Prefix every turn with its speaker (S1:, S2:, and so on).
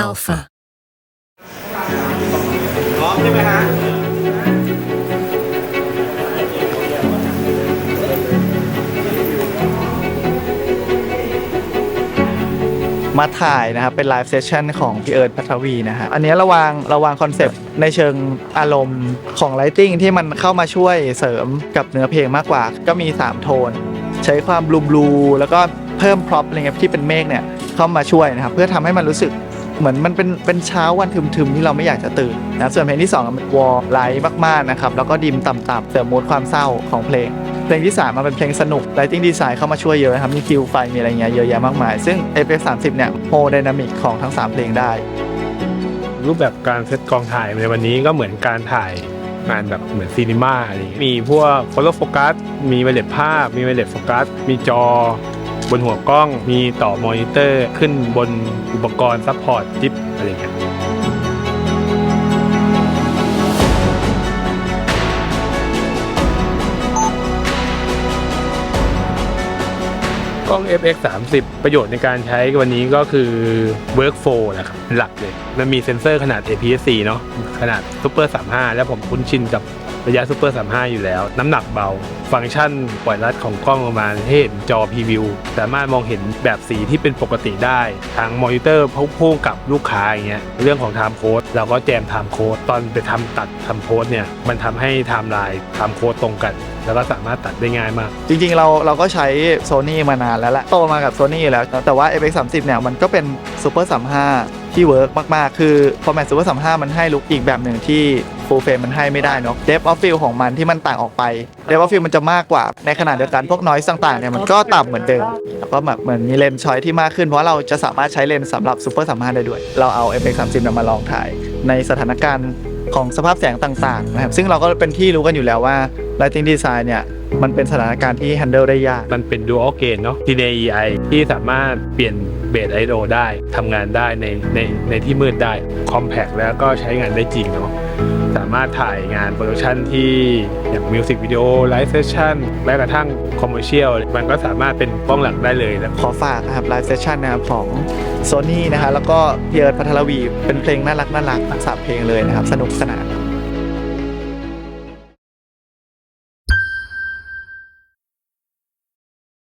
S1: Alpha.
S2: พร้อมใช่ไหมฮะ
S3: มาถ่ายนะครับ เป็นไลฟ์เซสชันของพี่เอิร์ธพัทวีนะฮะอันนี้ระวางระวางคอนเซปต์ในเชิงอารมณ์ของไลติ้งที่มันเข้ามาช่วยเสริมกับเนื้อเพลงมากกว่า ก็มี 3 โทน ใช้ความบลูบลูแล้วก็เพิ่มพร็อพอะไรเงี้ยที่เป็นเมฆเนี่ยเข้ามาช่วยนะครับ เพื่อทำให้มันรู้สึก เหมือนมันเป็นเป็นเช้าวันทึมๆที่เราไม่อยากจะตื่นนะส่วนเพลงที่2มันวอลไลท์มากๆนะครับแล้วก็ดิมต่ำๆเสริมมูดความเศร้าของเพลงเพลงที่ 3 มันเป็นเพลงสนุก Lighting Design เข้ามาช่วยเยอะนะครับ มีฟิลไฟ มีอะไรเงี้ยเยอะแยะมากมาย ซึ่ง f x 3 0เนี่ยโฮไดนามิกของทั้ง 3 เพลงได้
S4: รูปแบบการเซตกองถ่ายในวันนี้ก็เหมือนการถ่ายงานแบบเหมือนซีนีมาอะไรอย่ามีพวกโฟล์โฟกัส มีไวเลตภาพ มีไวเลตโฟกัส มีจอ บนหัวกล้องมีต่อมอนิเตอร์ขึ้นบนอุปกรณ์ซัพพอร์ตจิ๊บอะไรอย่างเงี้ยกล้อง FX 30ประโยชน์ในการใช้วันนี้ก็คือ workflow นะครับ หลักเลย มันมีเซ็นเซอร์ขนาด APS-C เนาะขนาด Super 35 แล้วผมคุ้นชินกับระยะ Super 35 อยู่แล้ว น้ำหนักเบา ฟังก์ชันปล่อยรัดของกล้องประมาให้เห็นจอ preview สามารถมองเห็นแบบสีที่เป็นปกติได้ทางมอนิเตอร์พ่วงกับลูกค้าอย่างเงี้ยเรื่องของ time code เราก็แจม time code ตอนไปทำตัดทำโค้ดเนี่ยมันทำให้ time line time code ตรงกัน แล้วก็สามารถตัดได้ง่ายมาก
S3: จริงๆเราเราก็ใช้ Sony มานานแล้วแหละโตมากับ Sony อยู่แล้วแต่ว่า FX 3 0 เนี่ยมันก็เป็น Super 35 ที่เวิร์กมาก ๆ คือ Format Super 35 มันให้ลุคอีกแบบหนึ่งที่ Full Frame มันให้ไม่ได้เนาะ Depth of Field ของมันที่มันต่างออกไป Depth of Field มันจะมากกว่า ในขณะเดียวกันพวก noise ต่างๆเนี่ยมันก็ต่ำเหมือนเดิม แล้วก็แบบเหมือนมีเลนส์ชอยที่มากขึ้น เพราะว่าเราจะสามารถใช้เลนส์สำหรับ Super 35 ได้ด้วย เราเอา FX 3 0เนี่ยมาลองถ่าย ในสถานการณ์ของสภาพแสงต่างๆนะครับซึ่งเราก็เป็นที่รู้กันอยู่แล้วว่า Lighting Design เนี่ย มันเป็นสถานการณ์ที่ handle ได้ยาก
S4: มันเป็น dual gain เนาะ TDEI ที่สามารถเปลี่ยนเบสไอโอได้ทำงานได้ในในในที่มืดได้ compact แล้วก็ใช้งานได้จริงเนาะสามารถถ่ายงานโปรดักชันที่อย่างมิวสิกวิดีโอไลฟ์เซสชั่นแม้กระทั่งคอมเมอร์เชียลมันก็สามารถเป็นกล้องหลักได้เลยนะ
S3: ขอฝากนะครับไลฟ์เซสชันนะครับของ Sony นะฮะแล้วก็พี่เอิร์ธพัทรวีเป็นเพลงน่ารักน่ารักทั้งสามเพลงเลยนะครับ สนุกสนาน